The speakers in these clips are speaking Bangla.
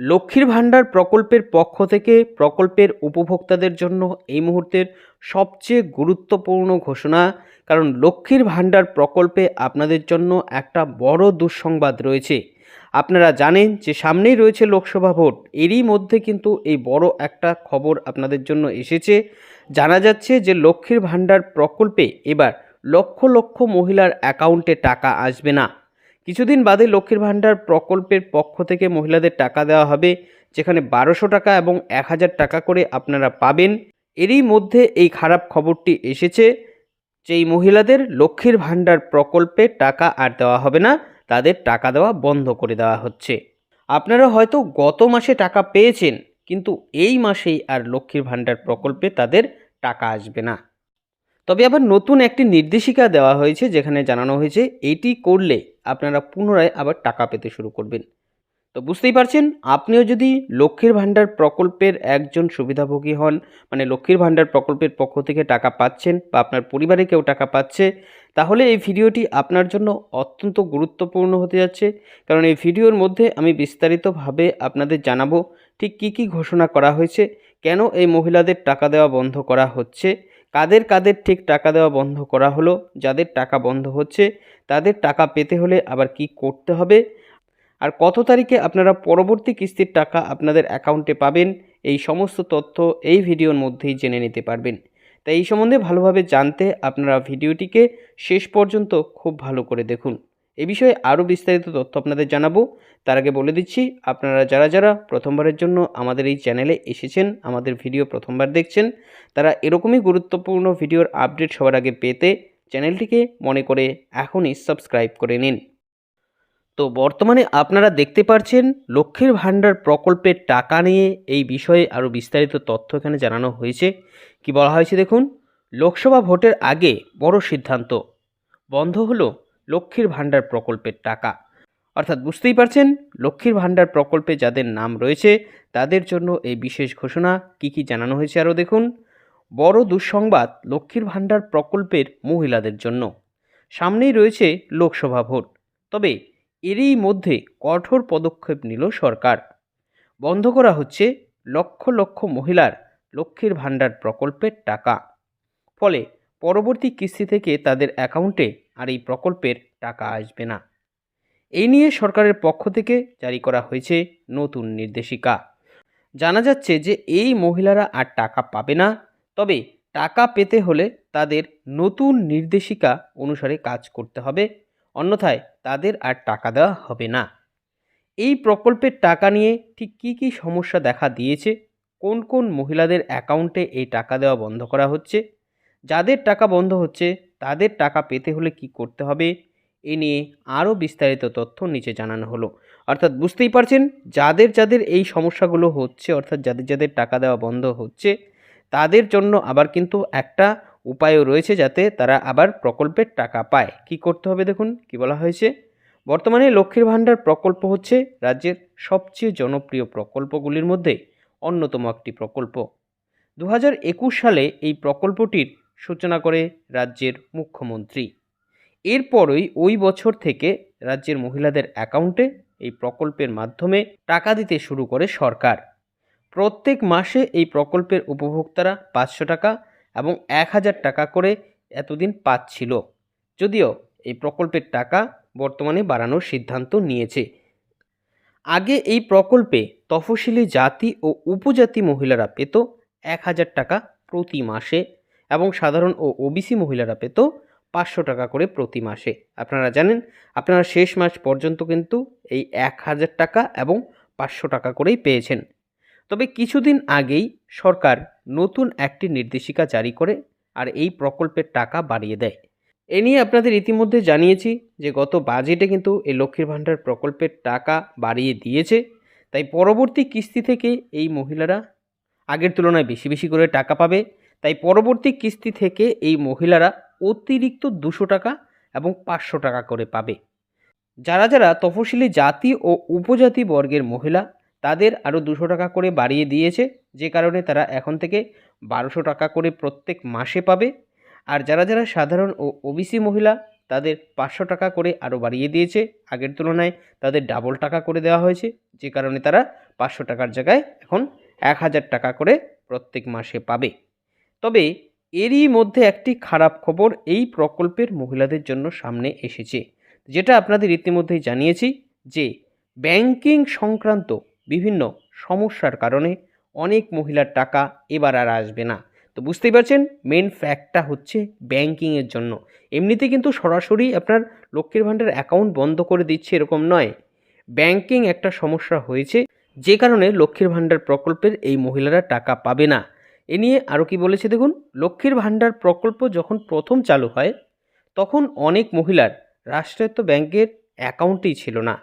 লক্ষ্মীর ভাণ্ডার প্রকল্পের পক্ষ থেকে প্রকল্পের উপভোক্তাদের জন্য এই মুহূর্তের সবচেয়ে গুরুত্বপূর্ণ ঘোষণা, কারণ লক্ষ্মীর ভাণ্ডার প্রকল্পে আপনাদের জন্য একটা বড় দুঃসংবাদ রয়েছে। আপনারা জানেন যে সামনেই রয়েছে লোকসভা ভোট। এরই মধ্যে কিন্তু এই বড় একটা খবর আপনাদের জন্য এসেছে। জানা যাচ্ছে যে লক্ষ্মীর ভাণ্ডার প্রকল্পে এবার লক্ষ লক্ষ মহিলার অ্যাকাউন্টে টাকা আসবে না। কিছুদিন বাদে লক্ষ্মীর ভাণ্ডার প্রকল্পের পক্ষ থেকে মহিলাদের টাকা দেওয়া হবে, যেখানে বারোশো টাকা এবং এক হাজার টাকা করে আপনারা পাবেন। এরই মধ্যে এই খারাপ খবরটি এসেছে যে এই মহিলাদের লক্ষ্মীর ভাণ্ডার প্রকল্পে টাকা আর দেওয়া হবে না, তাদের টাকা দেওয়া বন্ধ করে দেওয়া হচ্ছে। আপনারা হয়তো গত মাসে টাকা পেয়েছেন, কিন্তু এই মাসেই আর লক্ষ্মীর ভাণ্ডার প্রকল্পে তাদের টাকা আসবে না। তবে আবার নতুন একটি নির্দেশিকা দেওয়া হয়েছে, যেখানে জানানো হয়েছে, এটি করলে আপনারা পুনরায় আবার টাকা পেতে শুরু করবেন। তো বুঝতেই পারছেন, আপনিও যদি লক্ষ্মীর ভাণ্ডার প্রকল্পের একজন সুবিধাভোগী হন মানে লক্ষ্মীর ভাণ্ডার প্রকল্পের পক্ষ থেকে টাকা পাচ্ছেন বা আপনার পরিবারে কেউ টাকা পাচ্ছে, তাহলে এই ভিডিওটি আপনার জন্য অত্যন্ত গুরুত্বপূর্ণ হতে যাচ্ছে। কারণ এই ভিডিওর মধ্যে আমি বিস্তারিতভাবে আপনাদের জানাব ঠিক কী কী ঘোষণা করা হয়েছে, কেন এই মহিলাদের টাকা দেওয়া বন্ধ করা হচ্ছে কাদের কাদের ঠিক টাকা দেওয়া বন্ধ করা হলো, যাদের টাকা বন্ধ হচ্ছে, তাদের টাকা পেতে হলে আবার কি করতে হবে? আর কত তারিখে আপনারা পরবর্তী কিস্তির টাকা আপনাদের অ্যাকাউন্টে পাবেন, এই সমস্ত তথ্য এই ভিডিওর মধ্যেই জেনে নিতে পারবেন। তাই এই সম্বন্ধে ভালোভাবে জানতে আপনারা ভিডিওটিকে শেষ পর্যন্ত খুব ভালো করে দেখুন। এ বিষয়ে আরও বিস্তারিত তথ্য আপনাদের জানাব। তার আগে বলে দিচ্ছি, আপনারা যারা যারা প্রথমবারের জন্য আমাদের এই চ্যানেলে এসেছেন, আমাদের ভিডিও প্রথমবার দেখছেন, তারা এরকমই গুরুত্বপূর্ণ ভিডিওর আপডেট সবার আগে পেতে চ্যানেলটিকে মনে করে এখনই সাবস্ক্রাইব করে নিন। তো বর্তমানে আপনারা দেখতে পাচ্ছেন লক্ষ্মীর ভাণ্ডার প্রকল্পের টাকা নিয়ে এই বিষয়ে আরও বিস্তারিত তথ্য এখানে জানানো হয়েছে। কি বলা হয়েছে দেখুন, লোকসভা ভোটের আগে বড় সিদ্ধান্ত। বন্ধ হলো লক্ষ্মীর ভাণ্ডার প্রকল্পের টাকা। অর্থাৎ বুঝতেই পারছেন, লক্ষ্মীর ভাণ্ডার প্রকল্পে যাদের নাম রয়েছে, তাদের জন্য এই বিশেষ ঘোষণা কি কি জানানো হয়েছে আরও দেখুন। বড় দুঃসংবাদ, লক্ষ্মীর ভাণ্ডার প্রকল্পের মহিলাদের জন্য। সামনেই রয়েছে লোকসভা ভোট। তবে এরই মধ্যে কঠোর পদক্ষেপ নিল সরকার। বন্ধ করা হচ্ছে লক্ষ লক্ষ মহিলার লক্ষ্মীর ভাণ্ডার প্রকল্পের টাকা। ফলে পরবর্তী কিস্তি থেকে তাদের অ্যাকাউন্টে আর এই প্রকল্পের টাকা আসবে না। এই নিয়ে সরকারের পক্ষ থেকে জারি করা হয়েছে নতুন নির্দেশিকা। জানা যাচ্ছে যে এই মহিলারা আর টাকা পাবে না, তবে টাকা পেতে হলে তাদের নতুন নির্দেশিকা অনুসারে কাজ করতে হবে, অন্যথায় তাদের আর টাকা দেওয়া হবে না। এই প্রকল্পের টাকা নিয়ে ঠিক কী কী সমস্যা দেখা দিয়েছে? কোন কোন মহিলাদের অ্যাকাউন্টে এই টাকা দেওয়া বন্ধ করা হচ্ছে? যাদের টাকা বন্ধ হচ্ছে তাদের টাকা পেতে হলে কি করতে হবে? এ নিয়ে আরও বিস্তারিত তথ্য নিচে জানানো হলো। অর্থাৎ বুঝতেই পারছেন, যাদের যাদের এই সমস্যাগুলো হচ্ছে, অর্থাৎ যাদের যাদের টাকা দেওয়া বন্ধ হচ্ছে, তাদের জন্য আবার কিন্তু একটা উপায়ও রয়েছে যাতে তারা আবার প্রকল্পের টাকা পায়। কি করতে হবে দেখুন, কি বলা হয়েছে? বর্তমানে লক্ষ্মীর ভাণ্ডার প্রকল্প হচ্ছে রাজ্যের সবচেয়ে জনপ্রিয় প্রকল্পগুলির মধ্যে অন্যতম একটি প্রকল্প। দু হাজার একুশ সালে এই প্রকল্পটির সূচনা করে রাজ্যের মুখ্যমন্ত্রী। এরপরই ওই বছর থেকে রাজ্যের মহিলাদের অ্যাকাউন্টে এই প্রকল্পের মাধ্যমে টাকা দিতে শুরু করে সরকার। প্রত্যেক মাসে এই প্রকল্পের উপভোক্তারা পাঁচশো টাকা এবং এক হাজার টাকা করে এতদিন পাচ্ছিল। যদিও এই প্রকল্পের টাকা বর্তমানে বাড়ানোর সিদ্ধান্ত নিয়েছে। আগে এই প্রকল্পে তফসিলি জাতি ও উপজাতি মহিলারা পেত এক হাজার টাকা প্রতি মাসে এবং সাধারণ ও ওবিসি মহিলারা পেত পাঁচশো টাকা করে প্রতি মাসে। আপনারা জানেন, আপনারা শেষ মাস পর্যন্ত কিন্তু এই এক হাজার টাকা এবং পাঁচশো টাকা করেই পেয়েছেন। তবে কিছুদিন আগেই সরকার নতুন একটি নির্দেশিকা জারি করে আর এই প্রকল্পের টাকা বাড়িয়ে দেয়। এ নিয়ে আপনাদের ইতিমধ্যে জানিয়েছি যে গত বাজেটে কিন্তু এই লক্ষ্মীর ভাণ্ডার প্রকল্পের টাকা বাড়িয়ে দিয়েছে। তাই পরবর্তী কিস্তি থেকে এই মহিলারা আগের তুলনায় বেশি বেশি করে টাকা পাবে। তাই পরবর্তী কিস্তি থেকে এই মহিলারা অতিরিক্ত দুশো টাকা এবং পাঁচশো টাকা করে পাবে। যারা যারা তফসিলি জাতি ও উপজাতি বর্গের মহিলা, তাদের আরও দুশো টাকা করে বাড়িয়ে দিয়েছে, যে কারণে তারা এখন থেকে বারোশো টাকা করে প্রত্যেক মাসে পাবে। আর যারা যারা সাধারণ ও ওবিসি মহিলা, তাদের পাঁচশো টাকা করে আরও বাড়িয়ে দিয়েছে। আগের তুলনায় তাদের ডাবল টাকা করে দেওয়া হয়েছে, যে কারণে তারা পাঁচশো টাকার জায়গায় এখন এক হাজার টাকা করে প্রত্যেক মাসে পাবে। তবে এরই মধ্যে একটি খারাপ খবর এই প্রকল্পের মহিলাদের জন্য সামনে এসেছে, যেটা আপনাদের ইতিমধ্যেই জানিয়েছি যে ব্যাংকিং সংক্রান্ত বিভিন্ন সমস্যার কারণে অনেক মহিলার টাকা এবার আর আসবে না। তো বুঝতেই পারছেন মেন ফ্যাক্টটা হচ্ছে ব্যাংকিংয়ের জন্য। এমনিতে কিন্তু সরাসরি আপনার লক্ষ্মীর ভাণ্ডার অ্যাকাউন্ট বন্ধ করে দিচ্ছে এরকম নয়। ব্যাংকিং একটা সমস্যা হয়েছে, যে কারণে লক্ষ্মীর ভাণ্ডার প্রকল্পের এই মহিলারা টাকা পাবে না। এ নিয়ে আরও কি বলেছে দেখুন? লক্ষ্মীর ভাণ্ডার প্রকল্প যখন প্রথম চালু হয়, তখন অনেক মহিলার রাষ্ট্রায়ত্ত ব্যাংকের অ্যাকাউন্টই ছিল না।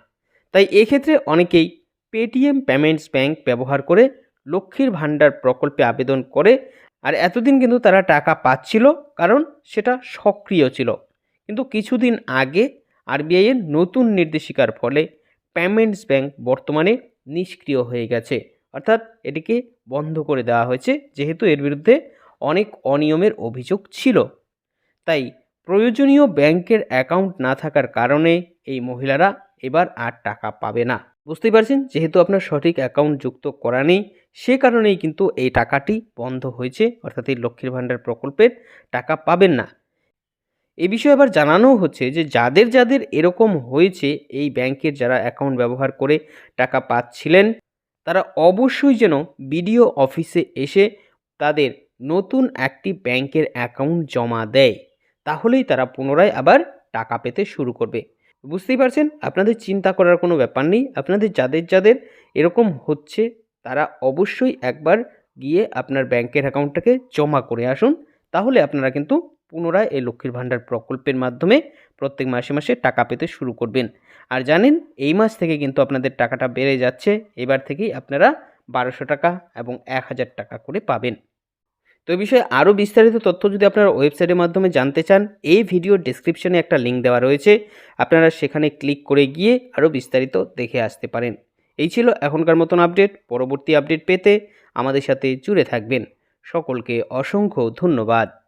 তাই এক্ষেত্রে অনেকেই পেটিএম পেমেন্টস ব্যাংক ব্যবহার করে লক্ষ্মীর ভাণ্ডার প্রকল্পে আবেদন করে, আর এতদিন কিন্তু তারা টাকা পাচ্ছিল কারণ সেটা সক্রিয় ছিল। কিন্তু কিছুদিন আগে আরবিআইয়ের নতুন নির্দেশিকার ফলে পেমেন্টস ব্যাংক বর্তমানে নিষ্ক্রিয় হয়ে গেছে। অর্থাৎ এটিকে বন্ধ করে দেওয়া হয়েছে, যেহেতু এর বিরুদ্ধে অনেক অনিয়মের অভিযোগ ছিল। তাই প্রয়োজনীয় ব্যাংকের অ্যাকাউন্ট না থাকার কারণে এই মহিলারা এবার আর টাকা পাবে না। বুঝতেই পারছেন? যেহেতু আপনার সঠিক অ্যাকাউন্ট যুক্ত করা নেই, সে কারণেই কিন্তু এই টাকাটি বন্ধ হয়েছে, অর্থাৎ এই লক্ষ্মীর ভাণ্ডার প্রকল্পের টাকা পাবেন না। এ বিষয়ে আবার জানানোও হচ্ছে যে, যাদের যাদের এরকম হয়েছে, এই ব্যাংকের যারা অ্যাকাউন্ট ব্যবহার করে টাকা পাচ্ছিলেন তারা অবশ্যই যেন বিডিও অফিসে এসে তাদের নতুন একটি ব্যাংকের অ্যাকাউন্ট জমা দেয়। তাহলেই তারা পুনরায় আবার টাকা পেতে শুরু করবে। বুঝতেই পারছেন? আপনাদের চিন্তা করার কোনো ব্যাপার নেই। আপনাদের যাদের যাদের এরকম হচ্ছে, তারা অবশ্যই একবার গিয়ে আপনার ব্যাংকের অ্যাকাউন্টটাকে জমা করে আসুন। তাহলে আপনারা কিন্তু পুনরায় এই লক্ষ্মীর ভাণ্ডার প্রকল্পের মাধ্যমে প্রত্যেক মাসে মাসে টাকা পেতে শুরু করবেন। আর জানেন, এই মাস থেকে কিন্তু আপনাদের টাকাটা বেড়ে যাচ্ছে। এবার থেকেই আপনারা বারোশো টাকা এবং এক হাজার টাকা করে পাবেন। তো এই বিষয়ে আরও বিস্তারিত তথ্য যদি আপনারা ওয়েবসাইটের মাধ্যমে জানতে চান, এই ভিডিও ডিসক্রিপশনে একটা লিঙ্ক দেওয়া রয়েছে। আপনারা সেখানে ক্লিক করে গিয়ে আরও বিস্তারিত দেখে আসতে পারেন। এই ছিল এখনকার মতন আপডেট পরবর্তী আপডেট পেতে আমাদের সাথে জুড়ে থাকবেন। সকলকে অসংখ্য ধন্যবাদ।